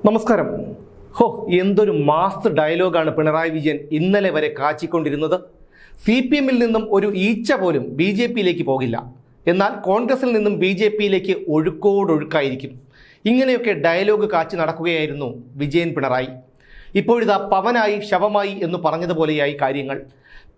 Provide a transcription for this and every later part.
നമസ്കാരം. ഹോ എന്തൊരു മാസ് ഡയലോഗാണ് പിണറായി വിജയൻ ഇന്നലെ വരെ കാച്ചിക്കൊണ്ടിരുന്നത്. സി പി എമ്മിൽ നിന്നും ഒരു ഈച്ച പോലും ബി ജെ പിയിലേക്ക് പോകില്ല. എന്നാൽ കോൺഗ്രസിൽ നിന്നും ബി ജെ പിയിലേക്ക് ഒഴുക്കോടൊഴുക്കായിരിക്കും. ഇങ്ങനെയൊക്കെ ഡയലോഗ് കാച്ചി നടക്കുകയായിരുന്നു വിജയൻ പിണറായി. ഇപ്പോഴിതാ പവനായി ശവമായി എന്ന് പറഞ്ഞതുപോലെയായി കാര്യങ്ങൾ.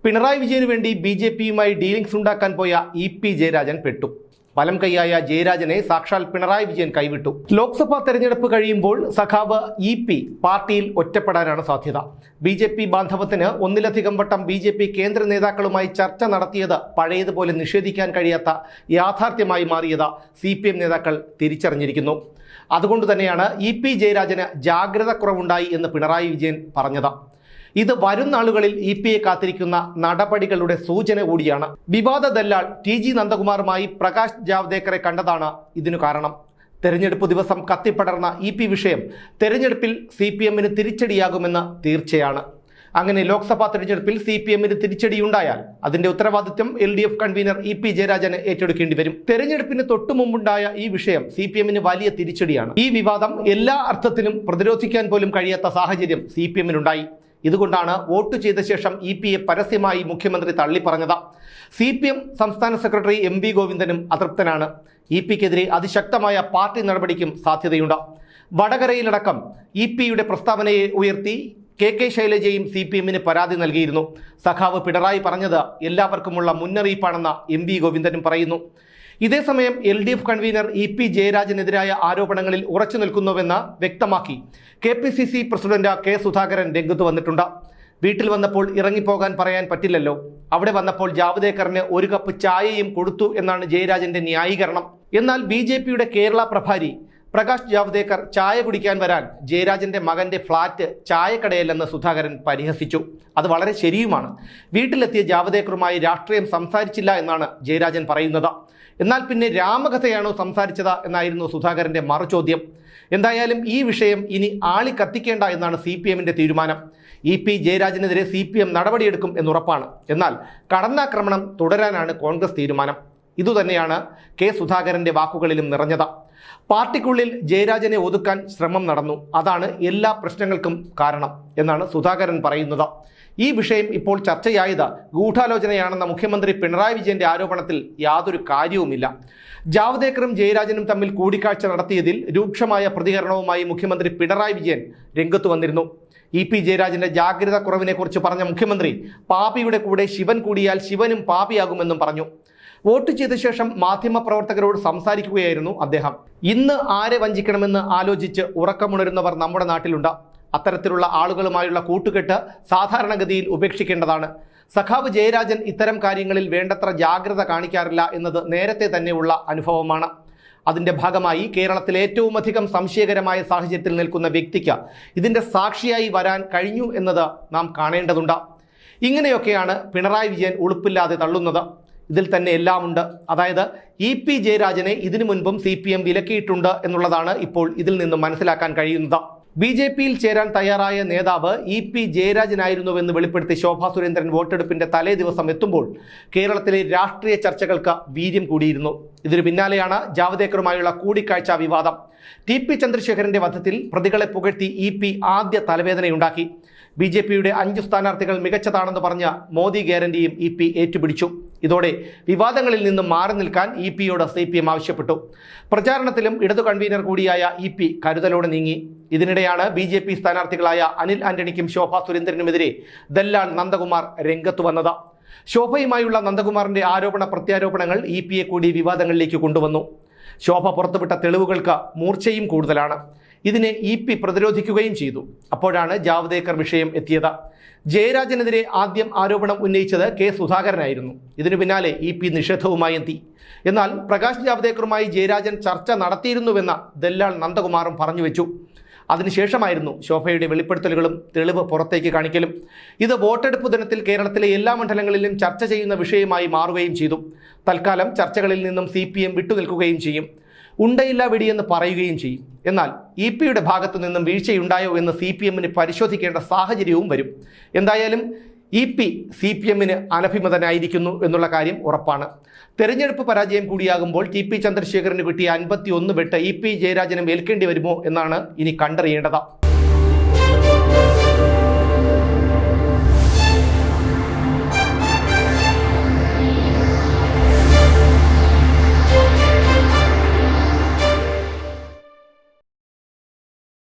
പിണറായി വിജയന് വേണ്ടി ബി ജെ പിയുമായി ഡീലിംഗ്സ് ഉണ്ടാക്കാൻ പോയ ഇ പി ജയരാജൻ പെട്ടു. വലം കൈയായ ജയരാജനെ സാക്ഷാൽ പിണറായി വിജയൻ കൈവിട്ടു. ലോക്സഭാ തെരഞ്ഞെടുപ്പ് കഴിയുമ്പോൾ സഖാവ് ഇ പി പാർട്ടിയിൽ ഒറ്റപ്പെടാനാണ് സാധ്യത. ബി ജെ പി ബാന്ധവത്തിന് ഒന്നിലധികം വട്ടം ബി ജെ പി കേന്ദ്ര നേതാക്കളുമായി ചർച്ച നടത്തിയത് പഴയതുപോലെ നിഷേധിക്കാൻ കഴിയാത്ത യാഥാർത്ഥ്യമായി മാറിയത് സി പി എം നേതാക്കൾ തിരിച്ചറിഞ്ഞിരിക്കുന്നു. അതുകൊണ്ട് തന്നെയാണ് ഇ പി ജയരാജന് ജാഗ്രത കുറവുണ്ടായി എന്ന് പിണറായി വിജയൻ പറഞ്ഞത്. ഇത് വരും നാളുകളിൽ ഇ പി എ കാത്തിരിക്കുന്ന നടപടികളുടെ സൂചന കൂടിയാണ്. വിവാദ ദല്ലാൾ ടി ജി നന്ദകുമാറുമായി പ്രകാശ് ജാവ്ദേക്കറെ കണ്ടതാണ് ഇതിനു കാരണം. തെരഞ്ഞെടുപ്പ് ദിവസം കത്തിപ്പടർന്ന ഇ പി വിഷയം തെരഞ്ഞെടുപ്പിൽ സി പി എമ്മിന് തിരിച്ചടിയാകുമെന്ന് തീർച്ചയാണ്. അങ്ങനെ ലോക്സഭാ തെരഞ്ഞെടുപ്പിൽ സി പി എമ്മിന് തിരിച്ചടിയുണ്ടായാൽ അതിന്റെ ഉത്തരവാദിത്വം L D F convenor E P ജയരാജന് ഏറ്റെടുക്കേണ്ടി വരും. തെരഞ്ഞെടുപ്പിന് തൊട്ടു മുമ്പുണ്ടായ ഈ വിഷയം സി പി എമ്മിന് വലിയ തിരിച്ചടിയാണ്. ഈ വിവാദം എല്ലാ അർത്ഥത്തിലും പ്രതിരോധിക്കാൻ പോലും കഴിയാത്ത സാഹചര്യം സി പി എമ്മിനുണ്ടായി. ഇതുകൊണ്ടാണ് വോട്ട് ചെയ്ത ശേഷം ഇ പി എ പരസ്യമായി മുഖ്യമന്ത്രി തള്ളിപ്പറഞ്ഞത്. സി പി എം സംസ്ഥാന സെക്രട്ടറി എം വി ഗോവിന്ദനും അതൃപ്തനാണ്. ഇ പിക്കെതിരെ അതിശക്തമായ പാർട്ടി നടപടിക്കും സാധ്യതയുണ്ട്. വടകരയിലടക്കം ഇ പിയുടെ പ്രസ്താവനയെ ഉയർത്തി കെ കെ ശൈലജയും സി പി എമ്മിന് പരാതി നൽകിയിരുന്നു. സഖാവ് പിണറായി പറഞ്ഞത് എല്ലാവർക്കുമുള്ള മുന്നറിയിപ്പാണെന്ന് എം വി ഗോവിന്ദനും പറയുന്നു. ഇതേസമയം L D F convenor E P ജയരാജനെതിരായ ആരോപണങ്ങളിൽ ഉറച്ചു നിൽക്കുന്നുവെന്ന് വ്യക്തമാക്കി K P C C president K Sudhakaran രംഗത്ത് വന്നിട്ടുണ്ട്. വീട്ടിൽ വന്നപ്പോൾ ഇറങ്ങിപ്പോകാൻ പറയാൻ പറ്റില്ലല്ലോ. അവിടെ വന്നപ്പോൾ ജാവ്ദേക്കറിന് ഒരു കപ്പ് ചായയും കൊടുത്തു എന്നാണ് ജയരാജന്റെ ന്യായീകരണം. എന്നാൽ ബി കേരള പ്രഭാരി പ്രകാശ് ജാവ്ദേക്കർ ചായ കുടിക്കാൻ വരാൻ ജയരാജന്റെ മകന്റെ ഫ്ളാറ്റ് ചായക്കടയല്ലെന്ന് സുധാകരൻ പരിഹസിച്ചു. അത് വളരെ ശരിയുമാണ്. വീട്ടിലെത്തിയ ജാവ്ദേക്കറുമായി രാഷ്ട്രീയം സംസാരിച്ചില്ല എന്നാണ് ജയരാജൻ പറയുന്നത്. എന്നാൽ പിന്നെ രാമകഥയാണോ സംസാരിച്ചത് എന്നായിരുന്നു സുധാകരന്റെ മറുചോദ്യം. എന്തായാലും ഈ വിഷയം ഇനി ആളി കത്തിക്കേണ്ട എന്നാണ് സി പി എമ്മിന്റെ തീരുമാനം. ഇ പി ജയരാജനെതിരെ സി പി എം നടപടിയെടുക്കും എന്നുറപ്പാണ്. എന്നാൽ കടന്നാക്രമണം തുടരാനാണ് കോൺഗ്രസ് തീരുമാനം. ഇതുതന്നെയാണ് കെ സുധാകരന്റെ വാക്കുകളിലും നിറഞ്ഞത്. പാർട്ടിക്കുള്ളിൽ ജയരാജനെ ഒതുക്കാൻ ശ്രമം നടന്നു. അതാണ് എല്ലാ പ്രശ്നങ്ങൾക്കും കാരണം എന്നാണ് സുധാകരൻ പറയുന്നത്. ഈ വിഷയം ഇപ്പോൾ ചർച്ചയായത് ഗൂഢാലോചനയാണെന്ന മുഖ്യമന്ത്രി പിണറായി വിജയന്റെ ആരോപണത്തിൽ യാതൊരു കാര്യവുമില്ല. ജാവ്ദേക്കറും ജയരാജനും തമ്മിൽ കൂടിക്കാഴ്ച നടത്തിയതിൽ രൂക്ഷമായ പ്രതികരണവുമായി മുഖ്യമന്ത്രി പിണറായി വിജയൻ രംഗത്തു വന്നിരുന്നു. ഇ പി ജയരാജന്റെ ജാഗ്രത കുറവിനെക്കുറിച്ച് പറഞ്ഞ മുഖ്യമന്ത്രി പാപിയുടെ കൂടെ ശിവൻ കൂടിയാൽ ശിവനും പാപിയാകുമെന്നും പറഞ്ഞു. വോട്ട് ചെയ്ത ശേഷം മാധ്യമപ്രവർത്തകരോട് സംസാരിക്കുകയായിരുന്നു അദ്ദേഹം. ഇന്ന് ആരെ വഞ്ചിക്കണമെന്ന് ആലോചിച്ച് ഉറക്കമുണരുന്നവർ നമ്മുടെ നാട്ടിലുണ്ട്. അത്തരത്തിലുള്ള ആളുകളുമായുള്ള കൂട്ടുകെട്ട് സാധാരണഗതിയിൽ ഉപേക്ഷിക്കേണ്ടതാണ്. സഖാവ് ജയരാജൻ ഇത്തരം കാര്യങ്ങളിൽ വേണ്ടത്ര ജാഗ്രത കാണിക്കാറില്ല എന്നത് നേരത്തെ തന്നെയുള്ള അനുഭവമാണ്. അതിന്റെ ഭാഗമായി കേരളത്തിൽ ഏറ്റവും അധികം സംശയകരമായ സാഹചര്യത്തിൽ നിൽക്കുന്ന വ്യക്തിക്ക് ഇതിന്റെ സാക്ഷിയായി വരാൻ കഴിഞ്ഞു എന്നത് നാം കാണേണ്ടതുണ്ട്. ഇങ്ങനെയൊക്കെയാണ് പിണറായി വിജയൻ ഉളുപ്പില്ലാതെ തള്ളുന്നത്. ഇതിൽ തന്നെ എല്ലാമുണ്ട് അതായത് ഇ പി ജയരാജനെ ഇതിനു മുൻപും സി പി എം വിലക്കിയിട്ടുണ്ട് എന്നുള്ളതാണ് ഇപ്പോൾ ഇതിൽ നിന്നും മനസ്സിലാക്കാൻ കഴിയുന്നത്. ബി ജെ പിയിൽ ചേരാൻ തയ്യാറായ നേതാവ് ഇ പി ജയരാജനായിരുന്നുവെന്ന് വെളിപ്പെടുത്തി ശോഭാ സുരേന്ദ്രൻ വോട്ടെടുപ്പിന്റെ തലേ ദിവസം എത്തുമ്പോൾ കേരളത്തിലെ രാഷ്ട്രീയ ചർച്ചകൾക്ക് വീര്യം കൂടിയിരുന്നു. ഇതിനു പിന്നാലെയാണ് ജാവദേക്കറുമായുള്ള കൂടിക്കാഴ്ച വിവാദം. ടി പി ചന്ദ്രശേഖരന്റെ വധത്തിൽ പ്രതികളെ പുകഴ്ത്തി ഇ പി ആദ്യ തലവേദനയുണ്ടാക്കി. ബി ജെ പിയുടെ അഞ്ച് സ്ഥാനാർത്ഥികൾ മികച്ചതാണെന്ന് പറഞ്ഞ മോദി ഗ്യാരണ്ടിയും ഇ പി ഏറ്റുപിടിച്ചു. ഇതോടെ വിവാദങ്ങളിൽ നിന്നും മാറി നിൽക്കാൻ ഇ പിയോട് സി പി എം ആവശ്യപ്പെട്ടു. പ്രചാരണത്തിലും ഇടതു കൺവീനർ കൂടിയായ ഇ പി കരുതലോടെ നീങ്ങി. ഇതിനിടെയാണ് ബി ജെ പി സ്ഥാനാർത്ഥികളായ അനിൽ ആന്റണിക്കും ശോഭ സുരേന്ദ്രനുമെതിരെ ദല്ലാൽ നന്ദകുമാർ രംഗത്തു വന്നത്. ശോഭയുമായുള്ള നന്ദകുമാറിന്റെ ആരോപണ പ്രത്യാരോപണങ്ങൾ ഇ പിയെ കൂടി വിവാദങ്ങളിലേക്ക് കൊണ്ടുവന്നു. ശോഭ പുറത്തുവിട്ട തെളിവുകൾക്ക് മൂർച്ചയും കൂടുതലാണ്. ഇതിനെ ഇ പി പ്രതിരോധിക്കുകയും ചെയ്തു. അപ്പോഴാണ് ജാവ്ദേക്കർ വിഷയം എത്തിയത്. ജയരാജനെതിരെ ആദ്യം ആരോപണം ഉന്നയിച്ചത് കെ സുധാകരനായിരുന്നു. ഇതിനു പിന്നാലെ ഇ പി നിഷേധവുമായി എത്തി. എന്നാൽ പ്രകാശ് ജാവ്ദേക്കറുമായി ജയരാജൻ ചർച്ച നടത്തിയിരുന്നുവെന്ന ദല്ലാൾ നന്ദകുമാറും പറഞ്ഞു വെച്ചു. അതിനുശേഷമായിരുന്നു ശോഭയുടെ വെളിപ്പെടുത്തലുകളും തെളിവ് പുറത്തേക്ക് കാണിക്കലും. ഇത് വോട്ടെടുപ്പ് ദിനത്തിൽ കേരളത്തിലെ എല്ലാ മണ്ഡലങ്ങളിലും ചർച്ച ചെയ്യുന്ന വിഷയമായി മാറുകയും ചെയ്തു. തൽക്കാലം ചർച്ചകളിൽ നിന്നും സി പി എം വിട്ടുനിൽക്കുകയും ചെയ്യും. ഉണ്ടയില്ല വെടിയെന്ന് പറയുകയും ചെയ്യും. എന്നാൽ ഇ പിയുടെ ഭാഗത്തു നിന്നും വീഴ്ചയുണ്ടായോ എന്ന് സി പി എമ്മിന് പരിശോധിക്കേണ്ട സാഹചര്യവും വരും. എന്തായാലും ഇ പി സി പി എമ്മിന് അനഭിമതനായിരിക്കുന്നു എന്നുള്ള കാര്യം ഉറപ്പാണ്. തെരഞ്ഞെടുപ്പ് പരാജയം കൂടിയാകുമ്പോൾ ടി പി ചന്ദ്രശേഖരന് കിട്ടിയ അൻപത്തി ഒന്ന് വെട്ട് ഇ പി ജയരാജനും ഏൽക്കേണ്ടി വരുമോ എന്നാണ് ഇനി കണ്ടറിയേണ്ടത്.